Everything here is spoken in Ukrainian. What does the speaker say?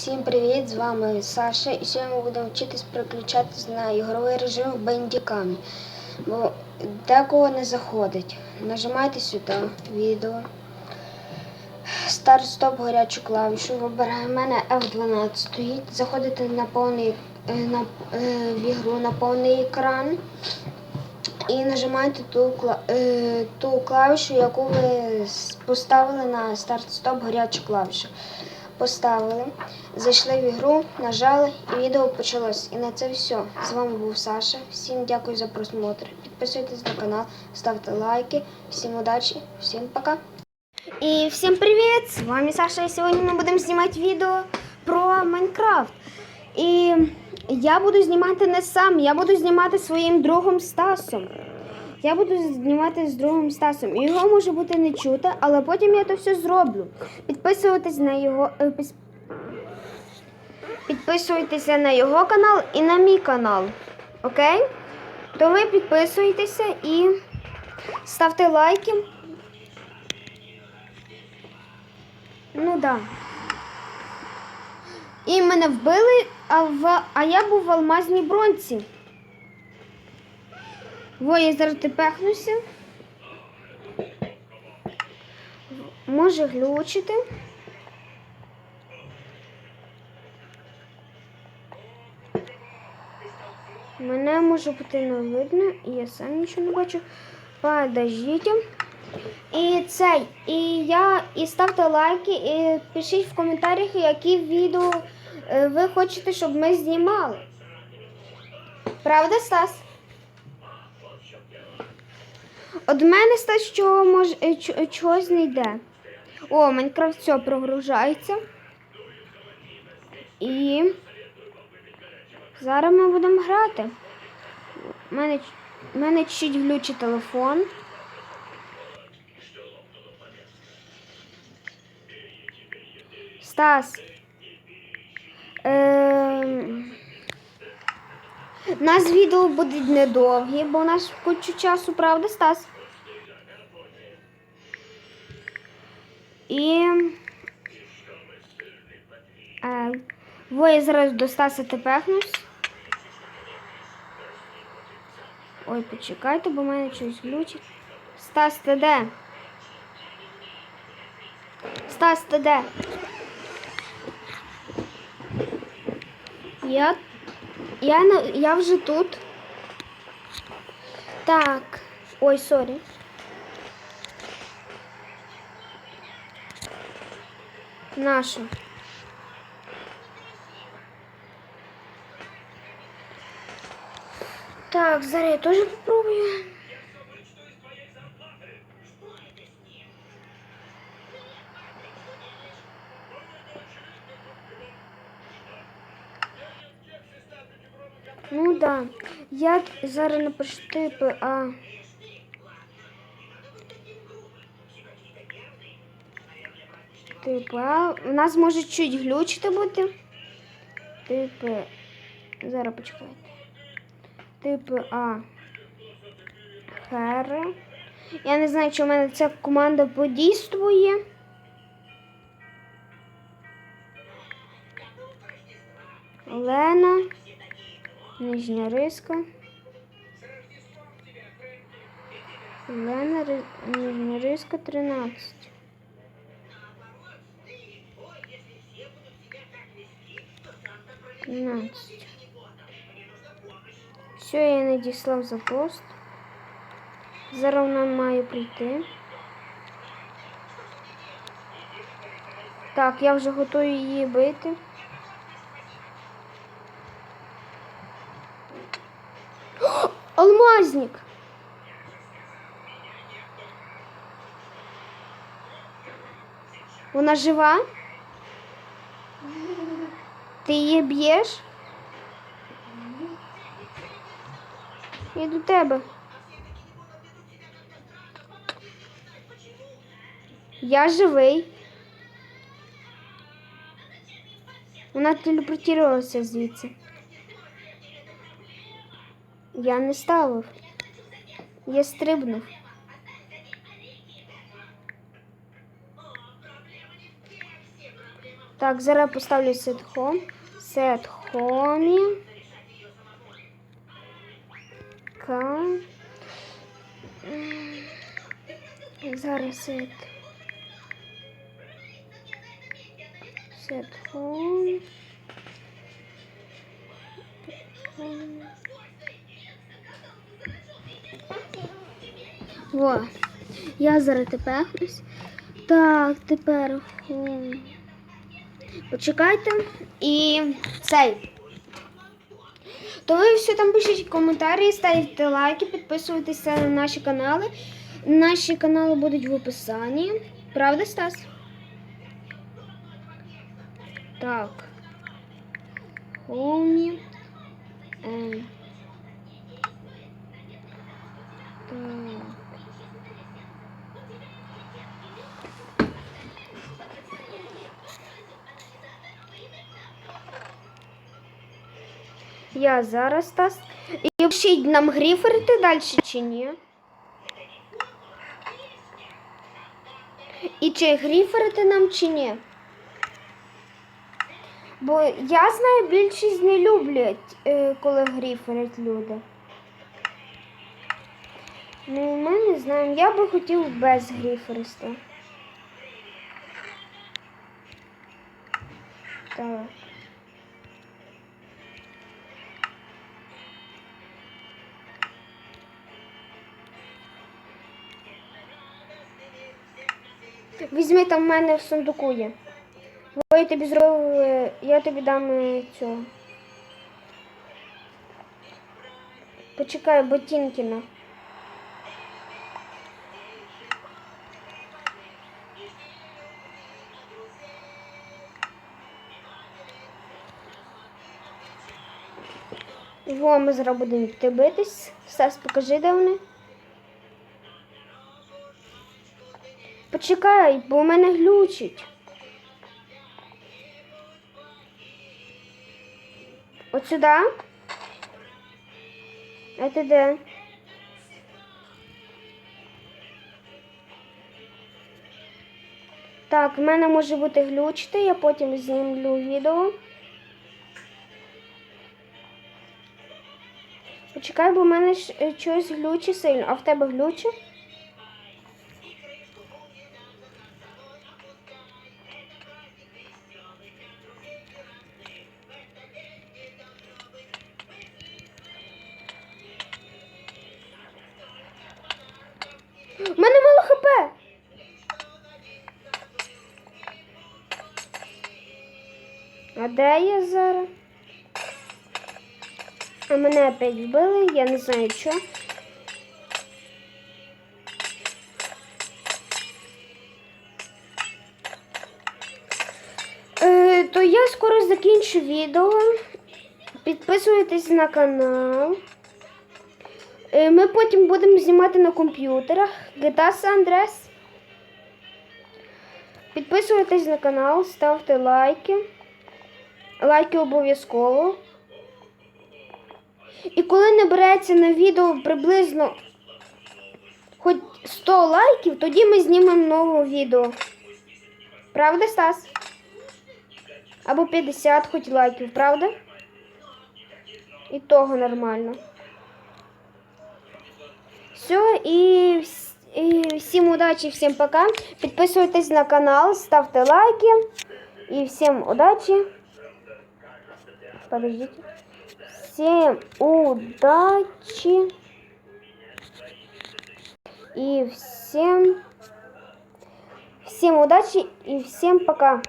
Всім привіт! З вами Саша і сьогодні ми будемо вчитись переключатись на ігровий режим в бендікамі. Бо декого не заходить. Нажимайте сюди відео. Старт стоп гарячу клавішу. Вибираємо мене F12 стоїть. Заходите на повний е, на, е, в ігру на повний екран. І нажимаєте ту, е, ту клавішу, яку ви поставили на старт-стоп гарячу клавішу. Поставили, зайшли в ігру, нажали і відео почалось. І на це все. З вами був Саша. Всім дякую за просмотр. Підписуйтесь на канал, ставте лайки. Всім удачі, всім пока. І всім привіт! З вами Саша. І сьогодні ми будемо знімати відео про Майнкрафт. І я буду знімати не сам, я буду знімати своїм другом Стасом. Я буду знімати з другом Стасом. Його може бути не чути, але потім я то все зроблю. Підписуйтесь на його. е, Підписуйтеся на його канал і на мій канал. Окей? То ви підписуйтеся і ставте лайки. Ну да. І мене вбили, а, в... а я був в алмазній бронці. Во, я зараз тепехнуся. Може глючити. Мене може бути не видно, і я сам нічого не бачу. Подождіть. І цей, і я і ставте лайки, і пишіть в коментарях, які відео е, ви хочете, щоб ми знімали. Правда, Стас? От мене Стас чого може е, чогось не йде. О, Майнкрафт все прогружається. І зараз ми будемо грати. У мене, у мене чуть глючить телефон. Стас. Ем... У нас відео будуть недовгі, бо у нас кучу часу, правда, Стас? І. Е, во, я зараз до Стаса тепехнусь. Ой, почекайте, бо в мене щось глючить. Стас, ти де? Стас, ти де? Я, я, я вже тут. Так. Ой, сорі. Нашу. Так, зараз я теж попробую. Ну да. Я зараз напишу типи, а. Типу, а у нас може чуть глючити бути. Типи. Зараз почекайте. Типи А. Хере. Я не знаю, чи в мене ця команда подійствує. Лена. Нижня риска. Лена, нижня риска 13. Тринадцять. Все, я надіслав запрос. Зараз вона має прийти. Так, я вже готую її бити. Алмазник. Вона жива? Ти її? Я до тебе. Я живий. Вона телепортувалася звідси. Я не ставив. Я стрибнув. Так, зараз поставлю home. Set home. Зараз set. Set home. Во. Я зараз тепехнусь. Так, тепер. home. Почекайте. І цей. То ви все там пишіть коментарі, ставте лайки, підписуйтеся на наші канали. Наші канали будуть в описанні. Правда, Стас? Так. Хомі. Я зараз Стас. І пишіть нам гріферити далі чи ні? І чи гріферити нам чи ні? Бо я знаю, більшість не люблять, е, коли гріферять люди. Ну, ми не знаємо. Я би хотів без гріфериста. Так. Візьми там в мене в сундуку є. Бо я тобі зробив, е, я тобі дам е, цього. Почекай, Ботінкіна. Во, ми зараз будемо йти битись. Стас, покажи, де вони. Почекай, бо у мене глючить. От сюди. Ти де? Так, в мене може бути глючити, я потім знімлю відео. Почекай, бо в мене е, щось глючить сильно, а в тебе глючить? У мене мало хп. А де я зараз? А мене опять вбили, я не знаю що. Е, то я скоро закінчу відео. Підписуйтесь на канал. Е, Ми потім будемо знімати на комп'ютерах GTA San Andreas. Підписуйтесь на канал, ставте лайки. Лайки обов'язково. І коли набереться на відео приблизно хоч 100 лайків, тоді ми знімемо нове відео. Правда, Стас? Або 50 хоч лайків, правда? І того нормально. Все, і, вс- і всім удачі, всім пока. Підписуйтесь на канал, ставте лайки. І всім удачі. Подождите. Всем удачи. И всем... Всем удачи и всем пока.